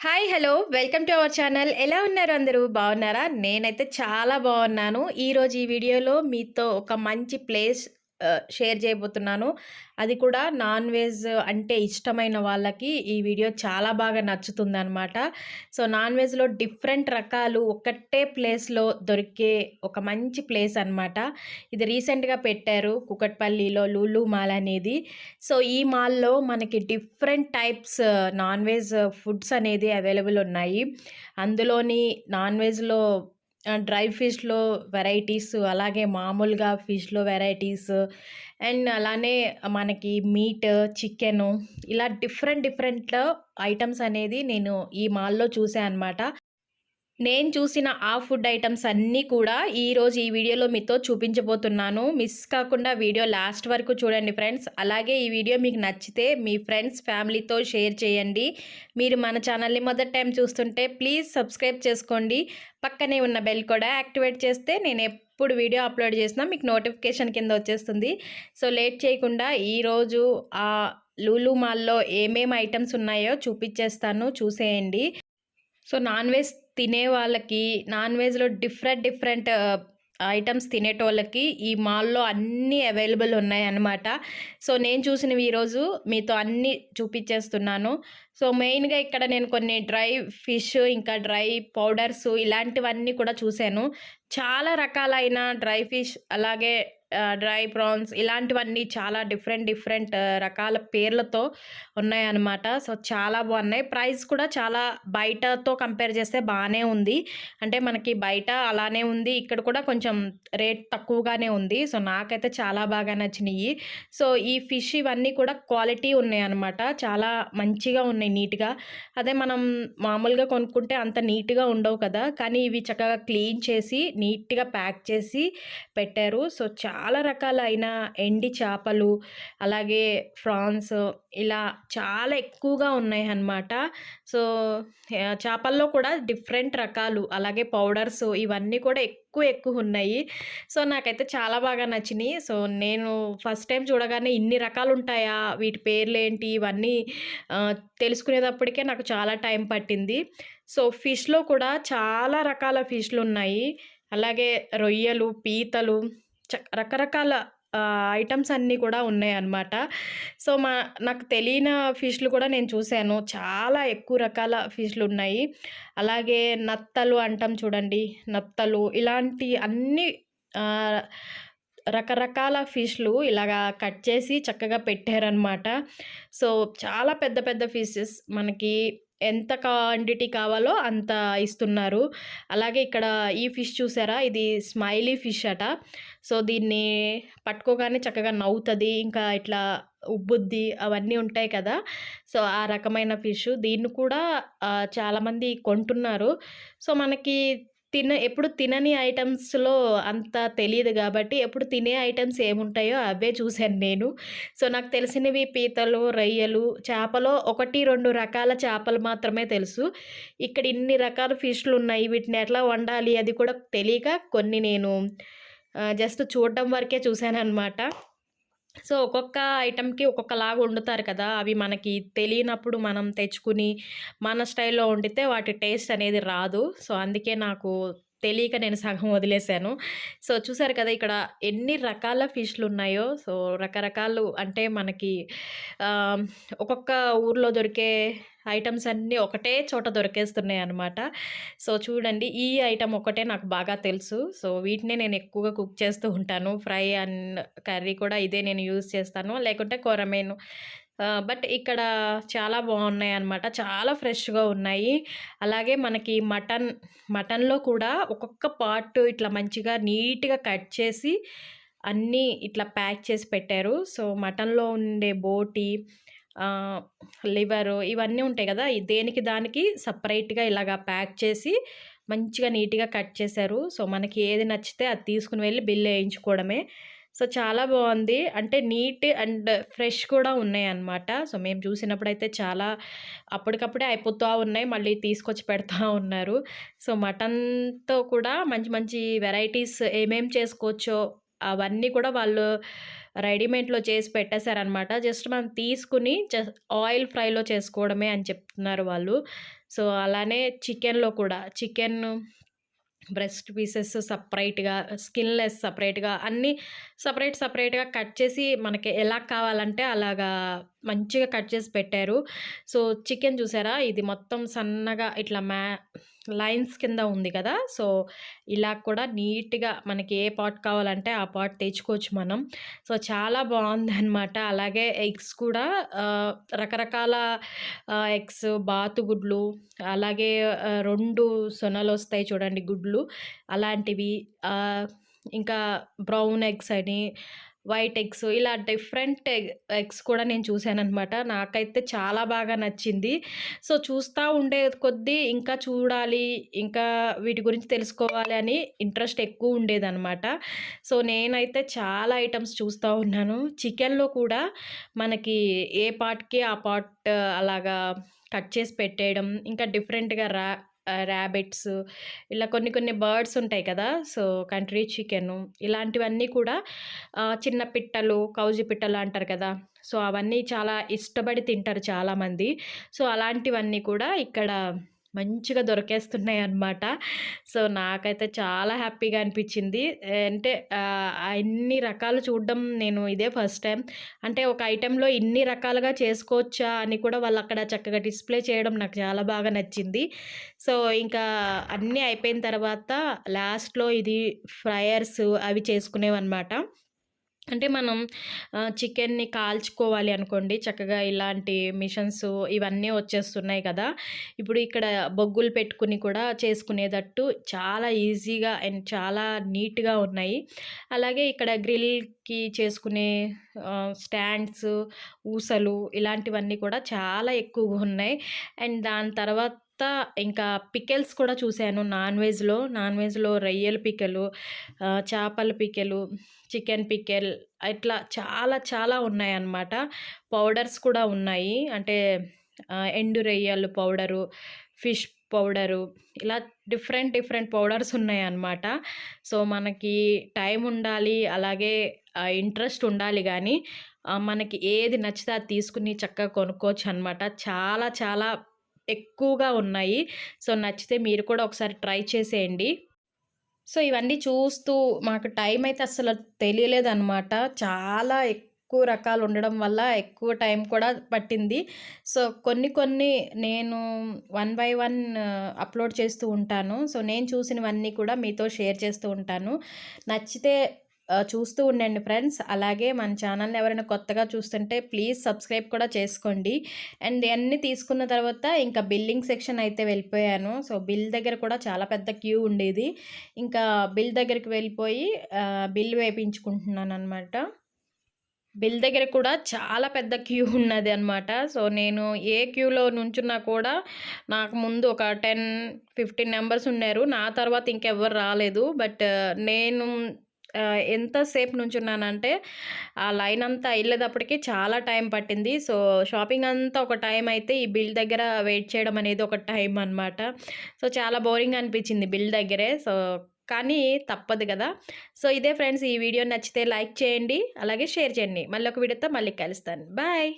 Hi hello. Welcome to our channel. ఎలా ఉన్నారు అందరూ? బాగున్నారా? నేనైతే చాలా బాగున్నాను. ఈరోజు ఈ వీడియోలో మీతో ఒక మంచి ప్లేస్ షేర్ చేయబోతున్నాను. అది కూడా నాన్ వెజ్ అంటే ఇష్టమైన వాళ్ళకి ఈ వీడియో చాలా బాగా నచ్చుతుంది అనమాట సో నాన్ వెజ్లో డిఫరెంట్ రకాలు ఒకటే ప్లేస్లో దొరికే ఒక మంచి ప్లేస్ అనమాట ఇది రీసెంట్గా పెట్టారు కుకట్పల్లిలో లూలు మాల్ అనేది. సో ఈ మాల్లో మనకి different types non veg foods అనేది అవైలబుల్ ఉన్నాయి. అందులోని నాన్ వెజ్లో డ్రై ఫిష్లో వెరైటీస్ అలాగే మామూలుగా ఫిష్లో వెరైటీస్ అండ్ అలానే మనకి మీట్ చికెను ఇలా డిఫరెంట్ డిఫరెంట్ ఐటమ్స్ అనేది నేను ఈ మాల్లో చూసాను అనమాట నేను చూసిన ఆ ఫుడ్ ఐటమ్స్ అన్నీ కూడా ఈరోజు ఈ వీడియోలో మీతో చూపించబోతున్నాను. మిస్ కాకుండా వీడియో లాస్ట్ వరకు చూడండి ఫ్రెండ్స్. అలాగే ఈ వీడియో మీకు నచ్చితే మీ ఫ్రెండ్స్ ఫ్యామిలీతో షేర్ చేయండి. మీరు మన ఛానల్ని మొదటి టైం చూస్తుంటే ప్లీజ్ సబ్స్క్రైబ్ చేసుకోండి. పక్కనే ఉన్న బెల్ కూడా యాక్టివేట్ చేస్తే నేను ఎప్పుడు వీడియో అప్లోడ్ చేసినా మీకు నోటిఫికేషన్ కింద వచ్చేస్తుంది. సో లేట్ చేయకుండా ఈరోజు ఆ లూలు మాల్లో ఏమేమి ఐటమ్స్ ఉన్నాయో చూపించేస్తాను. చూసేయండి. సో నాన్ వెజ్ తినే వాళ్ళకి నాన్ వెజ్లో డిఫరెంట్ డిఫరెంట్ ఐటమ్స్ తినేటోళ్ళకి ఈ మాల్లో అన్నీ అవైలబుల్ ఉన్నాయి అన్నమాట సో నేను చూసినవి ఈరోజు మీతో అన్నీ చూపించేస్తున్నాను సో మెయిన్గా ఇక్కడ నేను కొన్ని డ్రై ఫిష్ ఇంకా డ్రై పౌడర్స్ ఇలాంటివన్నీ కూడా చూశాను. చాలా రకాలైన డ్రై ఫిష్ అలాగే డ్రై ప్రాన్స్ ఇలాంటివన్నీ చాలా డిఫరెంట్ డిఫరెంట్ రకాల పేర్లతో ఉన్నాయన్నమాట. సో చాలా బాగున్నాయి. ప్రైస్ కూడా చాలా బయటతో కంపేర్ చేస్తే బాగానే ఉంది. అంటే మనకి బయట అలానే ఉంది. ఇక్కడ కూడా కొంచెం రేట్ తక్కువగానే ఉంది. సో నాకైతే చాలా బాగా నచ్చినాయి. సో ఈ ఫిష్ ఇవన్నీ కూడా క్వాలిటీ ఉన్నాయి అన్నమాట చాలా మంచిగా ఉన్నాయి నీట్గా. అదే మనం మామూలుగా కొనుక్కుంటే అంత నీట్గా ఉండవు కదా. కానీ ఇవి చక్కగా క్లీన్ చేసి నీట్గా ప్యాక్ చేసి పెట్టారు. సో చాలా చాలా రకాలైన ఎండి చేపలు అలాగే ఫ్రాన్స్ ఇలా చాలా ఎక్కువగా ఉన్నాయి అన్నమాట సో చేపల్లో కూడా డిఫరెంట్ రకాలు అలాగే పౌడర్స్ ఇవన్నీ కూడా ఎక్కువ ఎక్కువ ఉన్నాయి. సో నాకైతే చాలా బాగా నచ్చినాయి. సో నేను ఫస్ట్ టైం చూడగానే ఇన్ని రకాలు ఉంటాయా వీటి పేర్లు ఏంటి ఇవన్నీ తెలుసుకునేటప్పటికే నాకు చాలా టైం పట్టింది. సో ఫిష్లో కూడా చాలా రకాల ఫిష్లు ఉన్నాయి అలాగే రొయ్యలు పీతలు రకరకాల ఐటమ్స్ అన్నీ కూడా ఉన్నాయి అన్నమాట సో మా నాకు తెలియని ఫిష్లు కూడా నేను చూశాను చాలా ఎక్కువ రకాల ఫిష్లు ఉన్నాయి. అలాగే నత్తలు అంటాం చూడండి. నత్తలు ఇలాంటి అన్ని రకరకాల ఫిష్లు ఇలాగా కట్ చేసి చక్కగా పెట్టారనమాట సో చాలా పెద్ద పెద్ద ఫిషెస్ మనకి ఎంత క్వాంటిటీ కావాలో అంత ఇస్తున్నారు. అలాగే ఇక్కడ ఈ ఫిష్ చూసారా? ఇది స్మైలీ ఫిష్ అట. సో దీన్ని పట్టుకోగానే చక్కగా నవ్వుతుంది ఇంకా ఇట్లా ఉబ్బుద్ది అవన్నీ ఉంటాయి కదా. సో ఆ రకమైన ఫిష్. దీన్ని కూడా చాలామంది కొంటున్నారు. సో మనకి తిన ఎప్పుడు తినని ఐటమ్స్లో అంత తెలియదు కాబట్టి ఎప్పుడు తినే ఐటమ్స్ ఏముంటాయో అవే చూశాను నేను. సో నాకు తెలిసినవి పీతలు రొయ్యలు చేపలో ఒకటి రెండు రకాల చేపలు మాత్రమే తెలుసు. ఇక్కడ ఇన్ని రకాల ఫిష్లు ఉన్నాయి వీటిని ఎట్లా వండాలి అది కూడా తెలియక కొన్ని నేను జస్ట్ చూడడం వరకే చూశాను అనమాట సో ఒక్కొక్క ఐటెంకి ఒక్కొక్కలాగా వండుతారు కదా! అవి మనకి తెలియనప్పుడు మనం తెచ్చుకుని మన స్టైల్లో వండితే వాటి టేస్ట్ అనేది రాదు. సో అందుకే నాకు తెలియక నేను సగం వదిలేశాను సో చూసారు కదా! ఇక్కడ ఎన్ని రకాల ఫిష్లు ఉన్నాయో సో రకరకాలు అంటే మనకి ఒక్కొక్క ఊర్లో దొరికే ఐటమ్స్ అన్నీ ఒకటే చోట దొరికేస్తున్నాయి అనమాట సో చూడండి ఈ ఐటమ్ ఒకటే నాకు బాగా తెలుసు. సో వీటినే నేను ఎక్కువగా కుక్ చేస్తూ ఉంటాను. ఫ్రై అండ్ కర్రీ కూడా ఇదే నేను యూజ్ చేస్తాను. లేకుంటే కొరమేను. బట్ ఇక్కడ చాలా బాగున్నాయి అనమాట చాలా ఫ్రెష్గా ఉన్నాయి. అలాగే మనకి మటన్ మటన్లో కూడా ఒక్కొక్క పార్ట్ ఇట్లా మంచిగా నీట్గా కట్ చేసి అన్నీ ఇట్లా ప్యాక్ చేసి పెట్టారు. సో మటన్లో ఉండే బోటి లివర్ ఇవన్నీ ఉంటాయి కదా దేనికి దానికి సపరేట్గా ఇలాగా ప్యాక్ చేసి మంచిగా నీట్గా కట్ చేశారు. సో మనకి ఏది నచ్చితే అది తీసుకుని వెళ్ళి బిల్ వేయించుకోవడమే. సో చాలా బాగుంది. అంటే నీట్ అండ్ ఫ్రెష్ కూడా ఉన్నాయి అన్నమాట సో మేము చూసినప్పుడు అయితే చాలా అప్పటికప్పుడే అయిపోతూ ఉన్నాయి. మళ్ళీ తీసుకొచ్చి పెడతా ఉన్నారు. సో మటన్తో కూడా మంచి మంచి వెరైటీస్ ఏమేం చేసుకోవచ్చో అవన్నీ కూడా వాళ్ళు రెడీమేడ్‌లో చేసి పెట్టేసారనమాట. జస్ట్ మనం తీసుకొని జస్ట్ ఆయిల్ ఫ్రైలో చేసుకోవడమే అని చెప్తున్నారు వాళ్ళు. సో, అలానే చికెన్‌లో కూడా. చికెన్ బ్రెస్ట్ పీసెస్ సపరేట్గా స్కిన్‌లెస్ సపరేట్గా అన్నీ సపరేట్ సపరేట్గా కట్ చేసి మనకి ఎలా కావాలంటే అలాగా మంచిగా కట్ చేసి పెట్టారు. సో, చికెన్ చూసారా? ఇది మొత్తం సన్నగా ఇట్లా మ్యా లైన్స్ కింద ఉంది కదా! సో, ఇలా కూడా నీట్‌గా మనకి ఏ పాట్ కావాలంటే ఆ పాట్ తెచ్చుకోవచ్చు మనం. సో, చాలా బావుందనమాట. అలాగే ఎగ్స్ కూడా రకరకాల ఎగ్స్ ఎగ్స్ బాతుగుడ్లు అలాగే రెండు సొనలు వస్తాయి చూడండి గుడ్లు అలాంటివి ఇంకా బ్రౌన్ ఎగ్స్ అని, వైట్ ఎగ్స్ ఇలా డిఫరెంట్ ఎగ్ ఎగ్స్ కూడా నేను చూసాననమాట. నాకైతే చాలా బాగా నచ్చింది. సో, చూస్తూ ఉండే కొద్దీ ఇంకా చూడాలి, ఇంకా వీటి గురించి తెలుసుకోవాలి అని ఇంట్రెస్ట్ ఎక్కువ ఉండేదనమాట. సో, నేనైతే చాలా ఐటమ్స్ చూస్తూ ఉన్నాను. చికెన్‌లో కూడా మనకి ఏ పార్ట్‌కి ఆ పార్ట్ అలాగా కట్ చేసి పెట్టేయడం, ఇంకా డిఫరెంట్‌గా రా ర్యాబిట్స్ ఇలా కొన్ని కొన్ని బర్డ్స్ ఉంటాయి కదా! సో, కంట్రీ చికెను ఇలాంటివన్నీ కూడా చిన్న పిట్టలు, కౌజు పిట్టలు అంటారు కదా! సో, అవన్నీ చాలా ఇష్టపడి తింటారు చాలామంది. సో, అలాంటివన్నీ కూడా ఇక్కడ మంచిగా దొరికేస్తున్నాయి అన్నమాట సో, నాకైతే చాలా హ్యాపీగా అనిపించింది. అంటే అన్ని రకాలు చూడడం నేను ఇదే ఫస్ట్ టైం. అంటే ఒక ఐటెంలో ఇన్ని రకాలుగా చేసుకోవచ్చా అని కూడా వాళ్ళు అక్కడ చక్కగా డిస్‌ప్లే చేయడం నాకు చాలా బాగా నచ్చింది. సో, ఇంకా అన్నీ అయిపోయిన తర్వాత లాస్ట్‌లో ఇది ఫ్రైయర్స్ అవి చేసుకునేవన్నమాట. అంటే మనం చికెన్‌ని కాల్చుకోవాలి అనుకోండి చక్కగా ఇలాంటి మిషన్స్ ఇవన్నీ వచ్చేస్తున్నాయి కదా! ఇప్పుడు ఇక్కడ బొగ్గులు పెట్టుకుని కూడా చేసుకునేటట్టు చాలా ఈజీగా అండ్ చాలా నీట్‌గా ఉన్నాయి. అలాగే ఇక్కడ గ్రిల్‌కి చేసుకునే స్టాండ్స్, ఊసలు ఇలాంటివన్నీ కూడా చాలా ఎక్కువగా ఉన్నాయి. అండ్ దాని తర్వాత ఇంకా పికెల్స్ కూడా చూసాను నాన్ వెజ్‌లో. నాన్ వెజ్‌లో రొయ్యల పికెలు, చేపల పికెలు, చికెన్ పికెల్ ఇట్లా చాలా చాలా ఉన్నాయన్నమాట. పౌడర్స్ కూడా ఉన్నాయి. అంటే ఎండు రొయ్యలు పౌడరు, ఫిష్ పౌడరు ఇలా డిఫరెంట్ డిఫరెంట్ పౌడర్స్ ఉన్నాయన్నమాట. సో, మనకి టైం ఉండాలి, అలాగే ఇంట్రెస్ట్ ఉండాలి కానీ మనకి ఏది నచ్చితే అది తీసుకుని చక్కగా కొనుక్కోవచ్చు అనమాట చాలా చాలా ఎక్కువగా ఉన్నాయి. సో, నచ్చితే మీరు కూడా ఒకసారి ట్రై చేసేయండి. సో, ఇవన్నీ చూస్తూ మాకు టైం అయితే అసలు తెలియలేదన్నమాట చాలా ఎక్కువ రకాలు ఉండడం వల్ల ఎక్కువ టైం కూడా పట్టింది. సో, కొన్ని కొన్ని నేను వన్ బై వన్ అప్‌లోడ్ చేస్తూ ఉంటాను. సో, నేను చూసినవన్నీ కూడా మీతో షేర్ చేస్తూ ఉంటాను. నచ్చితే చూస్తూ ఉండండి ఫ్రెండ్స్. అలాగే మన ఛానల్‌ని ఎవరైనా కొత్తగా చూస్తుంటే ప్లీజ్ సబ్స్క్రైబ్ కూడా చేసుకోండి. అండ్ అన్నీ తీసుకున్న తర్వాత ఇంకా బిల్లింగ్ సెక్షన్ అయితే వెళ్ళిపోయాను. సో, బిల్ దగ్గర కూడా చాలా పెద్ద క్యూ ఉండేది. ఇంకా బిల్ దగ్గరికి వెళ్ళిపోయి బిల్ వేపించుకుంటున్నాను అనమాట బిల్ దగ్గర కూడా చాలా పెద్ద క్యూ ఉన్నది అనమాట. సో, నేను ఏ క్యూలో నుంచున్నా కూడా నాకు ముందు ఒక 10, 15 మెంబర్స్ ఉన్నారు. నా తర్వాత ఇంకెవ్వరు రాలేదు. బట్ నేను ఎంతసేపు నుంచున్నానంటే ఆ లైన్ అంతా వెళ్ళేటప్పటికి చాలా టైం పట్టింది. సో, షాపింగ్ అంతా ఒక టైం అయితే ఈ బిల్ దగ్గర వెయిట్ చేయడం అనేది ఒక టైం అనమాట. సో, చాలా బోరింగ్ అనిపించింది బిల్ దగ్గరే. సో, కానీ తప్పదు కదా! సో, ఇదే ఫ్రెండ్స్ ఈ వీడియో నచ్చితే లైక్ చేయండి. అలాగే షేర్ చేయండి. మళ్ళీ ఒక వీడియోతో మళ్ళీ కలుస్తాను. బాయ్.